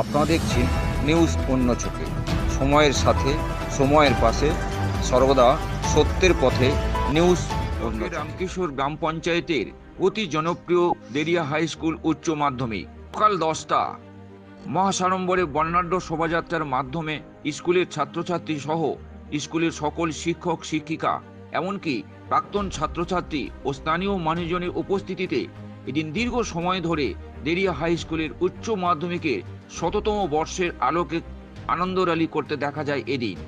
আপনারা দেখছেন নিউজ অন্য চোখে। সময়ের সাথে সময়ের পাশে সর্বদা সত্যের পথে নিউজ রামকিশোর গ্রাম পঞ্চায়েতের অতি জনপ্রিয় দেরিয়া হাই স্কুল উচ্চ মাধ্যমিক সকাল দশটা। মহাসাড়ম্বরে বর্ণাঢ্য শোভাযাত্রার মাধ্যমে স্কুলের ছাত্রছাত্রী সহ স্কুলের সকল শিক্ষক শিক্ষিকা এমনকি প্রাক্তন ছাত্রছাত্রী ও স্থানীয় মানুষজনের উপস্থিতিতে এদিন দীর্ঘ সময় ধরে দেরিয়া হাই স্কুলের উচ্চ মাধ্যমিকের শততম বর্ষের আলোকে আনন্দ র্যালি করতে দেখা যায় এদিন।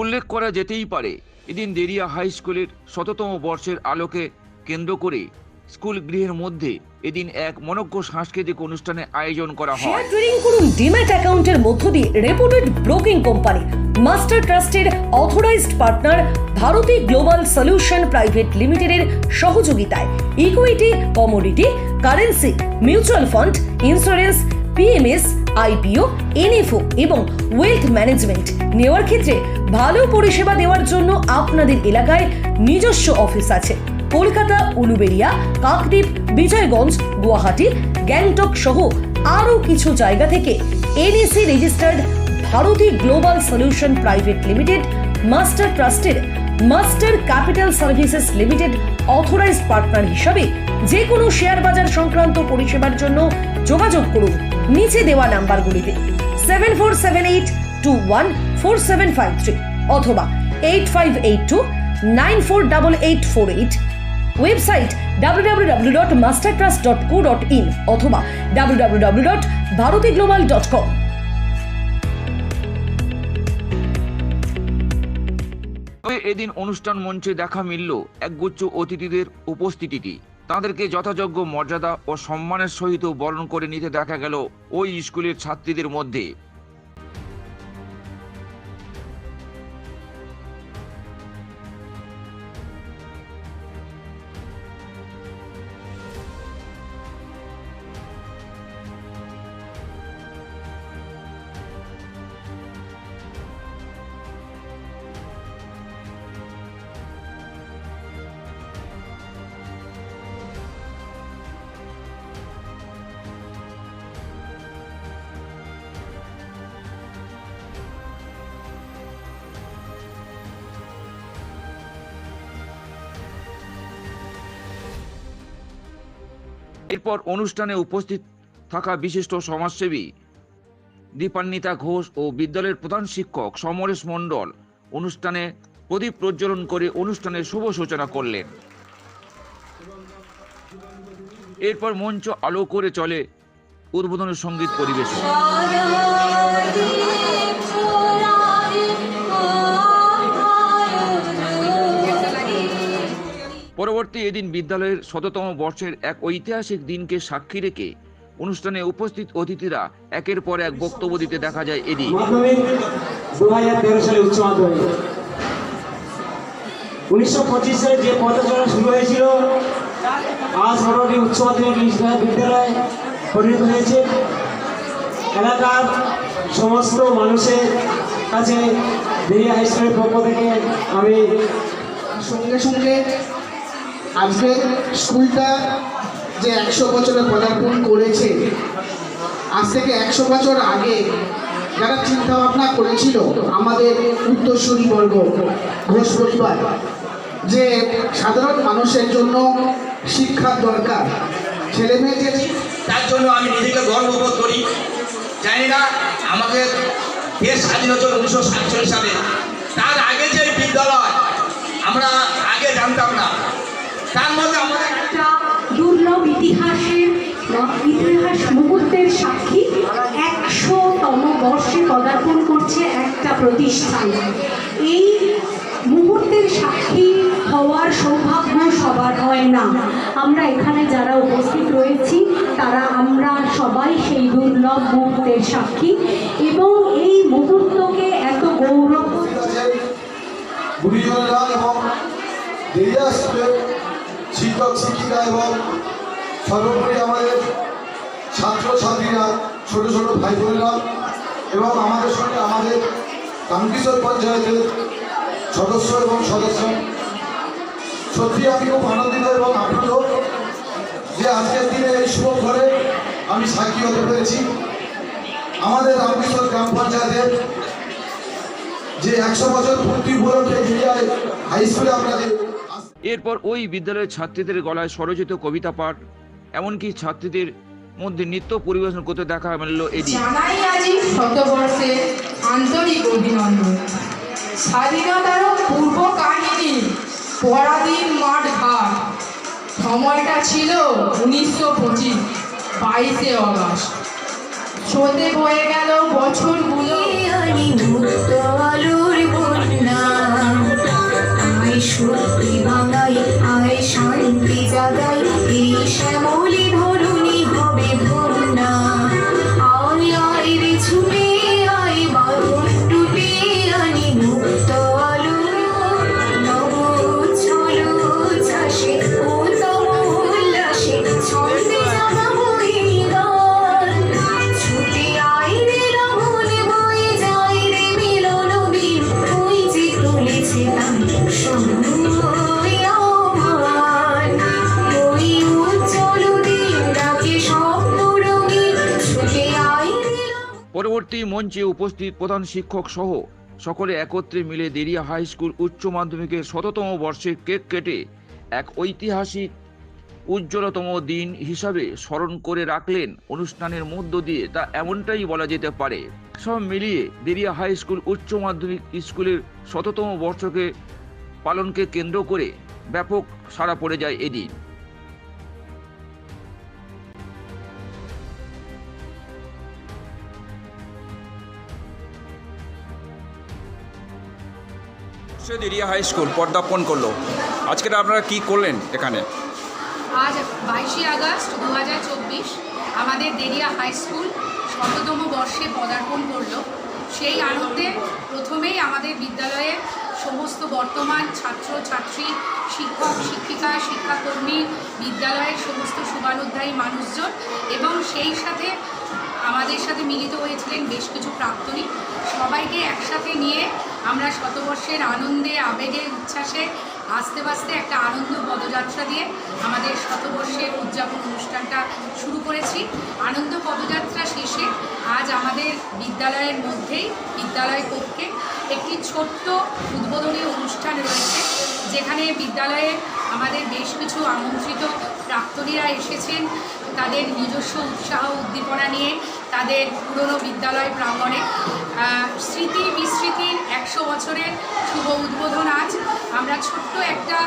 উল্লেখ করা যেতেই পারে, এদিন দেরিয়া হাই স্কুলের শততম বর্ষের আলোকে কেন্দ্র করে স্কুল গৃহের মধ্যে এদিন এক মনজ্ঞ সাংস্কৃতিক অনুষ্ঠানের আয়োজন করা হয়। ট্রেডিং করুন ডিম্যাট অ্যাকাউন্টের মধ্য দিয়ে রেপুটেড ব্রোকিং কোম্পানি মাস্টার ট্রাস্টের authorised partner Bharti global solution private লিমিটেডের সহযোগিতায়। Equity, commodity, currency, mutual fund, insurance, PMS, IPO, NFO এবং ওয়েলথ ম্যানেজমেন্ট নেওয়ার ক্ষেত্রে ভালো পরিষেবা দেওয়ার জন্য আপনাদের এলাকায় নিজস্ব অফিস আছে। কলকাতা, উলুবেড়িয়া, কাকদ্বীপ, বিজয়গঞ্জ, গুয়াহাটি, গ্যাংটক সহ আরও কিছু জায়গা থেকে NSE registered Bharati global solution private limited master ট্রাস্টের master capital services limited authorised partner হিসাবে যে কোনো শেয়ার বাজার সংক্রান্ত পরিষেবার জন্য যোগাযোগ করুন। নিচে দেওয়া নাম্বারগুলিতে seven four seven eight two one four seven five three অথবা eight five eight two nine four double eight four eight website www.mastertrust.co.in অথবা www.bharatiglobal.com তবে এদিন অনুষ্ঠান মঞ্চে দেখা মিলল একগুচ্ছ অতিথিদের উপস্থিতিটি। তাদেরকে যথাযোগ্য মর্যাদা ও সম্মানের সহিত বরণ করে নিতে দেখা গেল ওই স্কুলের ছাত্রীদের মধ্যে। এরপর অনুষ্ঠানে উপস্থিত থাকা বিশিষ্ট সমাজসেবী দীপান্বিতা ঘোষ ও বিদ্যালয়ের প্রধান শিক্ষক সমরেশ মণ্ডল অনুষ্ঠানে প্রদীপ প্রজ্বলন করে অনুষ্ঠানের শুভ সূচনা করলেন। এরপর মঞ্চ আলো করে চলে উদ্বোধনী সংগীত পরিবেশন। পরবর্তী এদিন বিদ্যালয়ের শততম বর্ষের এক ঐতিহাসিক দিনকে সাক্ষী রেখে অনুষ্ঠানে উপস্থিত অতিথিরা একের পর এক বক্তব্য দিতে দেখা যায় এদিন। সালে উচ্চ মাধ্যমিক। উনিশশো পঁচিশ সালে যে পথচলা শুরু হয়েছিল আজ মোটামুটি উচ্চ মাধ্যমিক বিদ্যালয় পরিণত হয়েছে। এলাকার সমস্ত মানুষের কাছে হাই স্কুলের পক্ষ থেকে আমি সঙ্গে সঙ্গে আজকে স্কুলটা যে একশো বছরে পদার্পণ করেছে, আজ থেকে একশো বছর আগে যারা চিন্তা ভাবনা করেছিল আমাদের উত্তরসূরি বর্গ, ঘোষ পরিবার, যে সাধারণ মানুষের জন্য শিক্ষার দরকার, ছেলে মেয়ে যে তার জন্য আমি নিজেকে গর্ববোধ করি। জানি না আমাদের দেশ স্বাধীন হয়েছিল উনিশশো সাতচল্লিশ সালে। তার আগে যে বিদ্যালয়, আমরা আগে জানতাম না। আমাদের একটা দুর্লভ ইতিহাসের ইতিহাস মুহূর্তের সাক্ষী একশোতম বর্ষে পদার্পণ করছে একটা প্রতিষ্ঠান। এই মুহূর্তের সাক্ষী হওয়ার সৌভাগ্য সবার হয় না। আমরা এখানে যারা উপস্থিত রয়েছি তারা আমরা সবাই সেই দুর্লভ মুহূর্তের সাক্ষী এবং এই মুহূর্তকে এত গৌরব শিক্ষক, শিক্ষিকা এবং সর্বোপরি আমাদের ছাত্রছাত্রীরা, ছোট ছোট ভাই বোনেরা এবং আমাদের সঙ্গে আমাদের কামকিশোর পঞ্চায়েতের সদস্য এবং সদস্য। সত্যি আমি খুব আনন্দিত এবং আপ্লুত যে আজকের দিনে এই শুভ ঘরে আমি সাক্ষী হতে পেরেছি। আমাদের রামকৃষ্ণ গ্রাম পঞ্চায়েতের যে একশো বছর পূর্তি উপলক্ষে হাই স্কুলে আমরা যে এরপর ওই বিদ্যালয়ের ছাত্রীদের গলায় স্বরচিত কবিতা পাঠ এমনকি ছাত্রীদের মধ্যে নৃত্য পরিবেশন করতে দেখা মিলল এদিন জানাই আজি শতবর্ষে আন্তরিক অভিনন্দন। স্বাধীনতার পূর্ব কাহিনী পরাধীন মাঠ ঘাট। সময়টা ছিল উনিশশো পঁচিশ বাইশে অগস্ট। স্রোতে বয়ে গেল বছরগুলো। আনি মুক্ত আলোর বন্যা। আয় শ্যামলি মঞ্চে উপস্থিত প্রধান শিক্ষক সহ সকলে একত্রে মিলে দেরিয়া হাই স্কুল উচ্চ মাধ্যমিকের শততম বর্ষের কেক কেটে এক ঐতিহাসিক উজ্জ্বলতম দিন হিসাবে স্মরণ করে রাখলেন। অনুষ্ঠানের মধ্য দিয়ে তা এমনটাই বলা যেতে পারে। সব মিলিয়ে দেরিয়া হাই স্কুল উচ্চ মাধ্যমিক স্কুলের শততম বর্ষকে পালনকে কেন্দ্র করে ব্যাপক সাড়া পড়ে যায় এদিন। দেরিয়া হাই স্কুল পর্দাপণ করল। আজকে আপনারা কি করলেন এখানে? আজ বাইশে আগস্ট দু হাজার চব্বিশ আমাদের দেরিয়া হাই স্কুল শততম বর্ষে পদার্পণ করল। সেই আনন্দে প্রথমেই আমাদের বিদ্যালয়ে সমস্ত বর্তমান ছাত্র, ছাত্রী, শিক্ষক, শিক্ষিকা, শিক্ষাকর্মী, বিদ্যালয়ের সমস্ত শুভানুধ্যায়ী মানুষজন এবং সেই সাথে আমাদের সাথে মিলিত হয়েছিলেন বেশ কিছু প্রাক্তনিক সবাইকে একসাথে নিয়ে আমরা শতবর্ষের আনন্দে, আবেগে, উচ্ছ্বাসে আস্তে আস্তে একটা আনন্দ পদযাত্রা দিয়ে আমাদের শতবর্ষের উদযাপন অনুষ্ঠানটা শুরু করেছি। আনন্দ পদযাত্রা শেষে আজ আমাদের বিদ্যালয়ের মধ্যেই, বিদ্যালয় কক্ষে একটি ছোট্ট উদ্বোধনী অনুষ্ঠান রয়েছে, যেখানে বিদ্যালয়ে আমাদের বেশ কিছু আমন্ত্রিত প্রাক্তনীরা এসেছেন। তাদের নিজস্ব উৎসাহ, উদ্দীপনা নিয়ে তাদের পুরনো বিদ্যালয় প্রাঙ্গণে স্মৃতি বিস্মৃতির একশো বছরের শুভ উদ্বোধন আজ। আমরা ছোট্ট একটা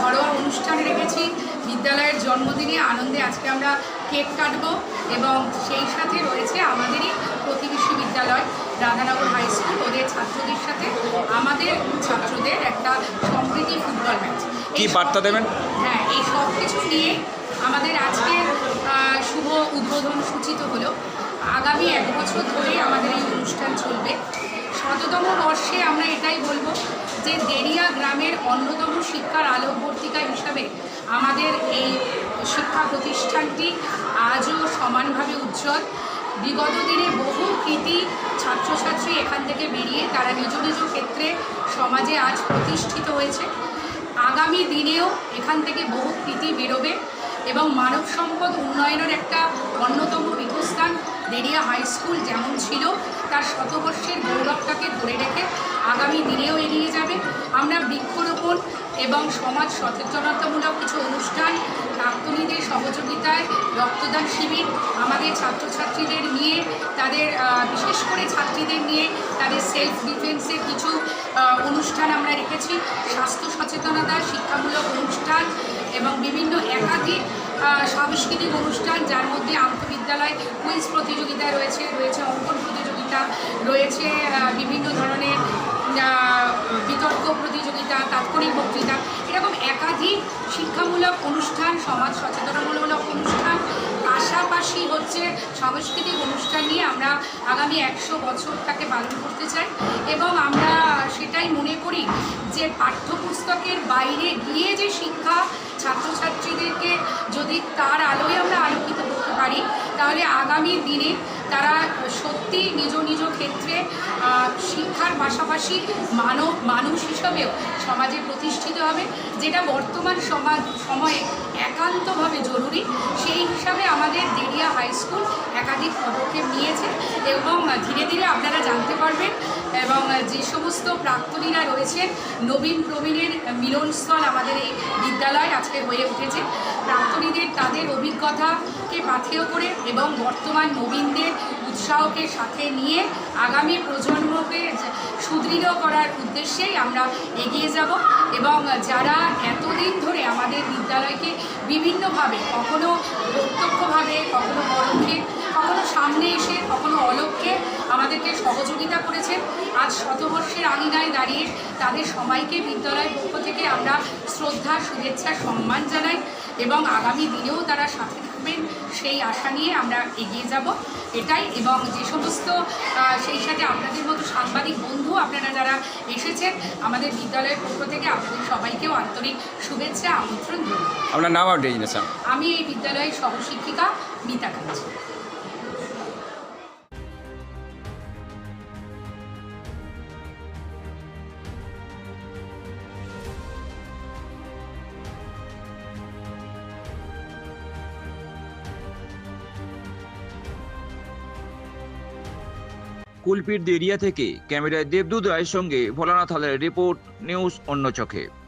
ঘরোয়া অনুষ্ঠান রেখেছি। বিদ্যালয়ের জন্মদিনে আনন্দে আজকে আমরা কেক কাটবো এবং সেই সাথে রয়েছে আমাদেরই প্রতিবেশী বিদ্যালয় রাধানগর হাই স্কুল। ওদের ছাত্রদের সাথে আমাদের ছাত্রদের একটা সম্প্রীতি ফুটবল ম্যাচ। কি বার্তা দেবেন? হ্যাঁ এই সব কিছু নিয়ে আমাদের আজকের শুভ উদ্বোধন সূচিত হলো। আগামী এক বছর ধরে আমাদের এই অনুষ্ঠান চলবে শততম বর্ষে আমরা এটাই বলব যে দেরিয়া গ্রামের অন্যতম শিক্ষার আলোকবর্তিকা হিসাবে আমাদের এই শিক্ষা প্রতিষ্ঠানটি আজও সমানভাবে উজ্জ্বল। বিগত দিনে বহু কৃতি ছাত্রছাত্রী এখান থেকে বেরিয়ে তারা নিজ নিজ ক্ষেত্রে সমাজে আজ প্রতিষ্ঠিত হয়েছে। আগামী দিনেও এখান থেকে বহু কৃতি বেরোবে এবং মানব সম্পদ উন্নয়নের একটা অন্যতম পীঠস্থান দেরিয়া হাই স্কুল যেমন ছিল, তার শতবর্ষের গৌরবটাকে ধরে রেখে আগামী দিনেও এগিয়ে যাবে। আমরা বৃক্ষরোপণ এবং সমাজ সচেতনতামূলক কিছু অনুষ্ঠান প্রাক্তনীদের সহযোগিতায় রক্তদান শিবির আমাদের ছাত্রছাত্রীদের নিয়ে, তাদের বিশেষ করে ছাত্রীদের নিয়ে তাদের সেলফ ডিফেন্সের কিছু অনুষ্ঠান আমরা রেখেছি। স্বাস্থ্য সচেতনতা, শিক্ষামূলক অনুষ্ঠান এবং বিভিন্ন একাধিক সাংস্কৃতিক অনুষ্ঠান যার মধ্যে আন্তঃবিদ্যালয় কুইজ প্রতিযোগিতা রয়েছে রয়েছে অঙ্কন প্রতিযোগিতা, রয়েছে বিভিন্ন ধরনের বিতর্ক প্রতিযোগিতা, তাৎক্ষণিক বক্তৃতা। এরকম একাধিক শিক্ষামূলক অনুষ্ঠান, সমাজ সচেতনমূলক অনুষ্ঠান পাশাপাশি হচ্ছে সাংস্কৃতিক অনুষ্ঠান নিয়ে আমরা আগামী একশো বছর তাকে পালন করতে চাই। এবং আমরা সেটাই মনে করি যে পাঠ্যপুস্তকের বাইরে গিয়ে যে শিক্ষা ছাত্রছাত্রীদেরকে যদি তার আলোয় আমরা আলোকিত করতে পারি তাহলে আগামী দিনে তারা সত্যি নিজ নিজ ক্ষেত্রে শিক্ষার পাশাপাশি মানব, মানুষ হিসাবেও সমাজে প্রতিষ্ঠিত হবে, যেটা বর্তমান সমাজ সময়ে একান্তভাবে জরুরি। সেই হিসাবে আমাদের দেরিয়া হাই স্কুল একাধিক পদক্ষেপ নিয়েছে এবং ধীরে ধীরে আপনারা জানতে পারবেন এবং যে সমস্ত প্রাক্তনীরা রয়েছেন, নবীন প্রবীণের মিলনস্থল আমাদের এই বিদ্যালয় আজকে হয়ে উঠেছে। প্রাক্তনীদের তাদের অভিজ্ঞতাকে পাথেয় করে এবং বর্তমান নবীনদের উৎসাহকে সাথে নিয়ে আগামী প্রজন্মকে সুদৃঢ় করার উদ্দেশ্যেই আমরা এগিয়ে যাব এবং যারা এতদিন ধরে আমাদের বিদ্যালয়কে বিভিন্নভাবে, কখনো প্রত্যক্ষভাবে, কখনো পরোক্ষে কখনো সামনে এসে কখনো অলক্ষ্যে আমাদেরকে সহযোগিতা করেছেন। আজ শতবর্ষের আঙিনায় দাঁড়িয়ে তাদের সবাইকে বিদ্যালয়ের পক্ষ থেকে আমরা শ্রদ্ধা শুভেচ্ছা সম্মান জানাই এবং আগামী দিনেও তারা সাথে থাকবেন সেই আশা নিয়ে আমরা এগিয়ে যাব। এটাই এবং যে সমস্ত সেই সাথে আপনাদের মতো সাংবাদিক বন্ধু আপনারা যারা এসেছেন আমাদের বিদ্যালয়ের পক্ষ থেকে আপনাদের সবাইকেও আন্তরিক শুভেচ্ছা আমন্ত্রণ আপনার নাম আমি এই বিদ্যালয়ের সহশিক্ষিকা মিতা কাঞ্চি। কুলপির এরিয়া থেকে ক্যামেরায় দেবদূত রায়ের সঙ্গে ভোলানাথ হালের রিপোর্ট নিউজ অন্য চোখে।